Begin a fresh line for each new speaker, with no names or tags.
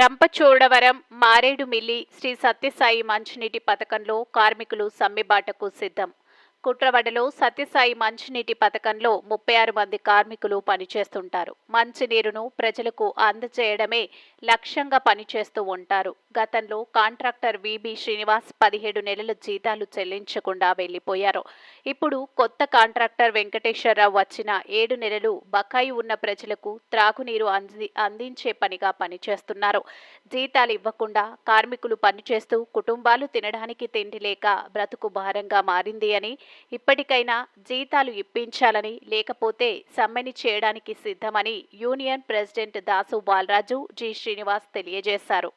రంపచోడవరం మారేడుమిల్లి శ్రీ సత్యసాయి మంచినీటి పథకంలో కార్మికులు సమ్మెబాటకు సిద్ధం. కుట్రవడలో సత్యసాయి మంచినీటి పథకంలో ముప్పై ఆరు మంది కార్మికులు పనిచేస్తుంటారు. మంచినీరును ప్రజలకు అందజేయడమే లక్ష్యంగా పనిచేస్తూ ఉంటారు. గతంలో కాంట్రాక్టర్ విబి శ్రీనివాస్ పదిహేడు నెలల జీతాలు చెల్లించకుండా వెళ్ళిపోయారు ఇప్పుడు కొత్త కాంట్రాక్టర్ వెంకటేశ్వరరావు వచ్చిన ఏడు నెలలు బకాయి ఉన్న ప్రజలకు త్రాగునీరు అంది అందించే పనిగా పనిచేస్తున్నారు. జీతాలు ఇవ్వకుండా కార్మికులు పనిచేస్తూ కుటుంబాలు తినడానికి తిండి లేక బ్రతుకు భారంగా మారింది అని ఇప్పటికైనా జీతాలు ఇప్పించాలని లేకపోతే సమ్మెని చేయడానికి సిద్ధమని union president Dasu Balaraju G. Srinivas తెలియజేశారు.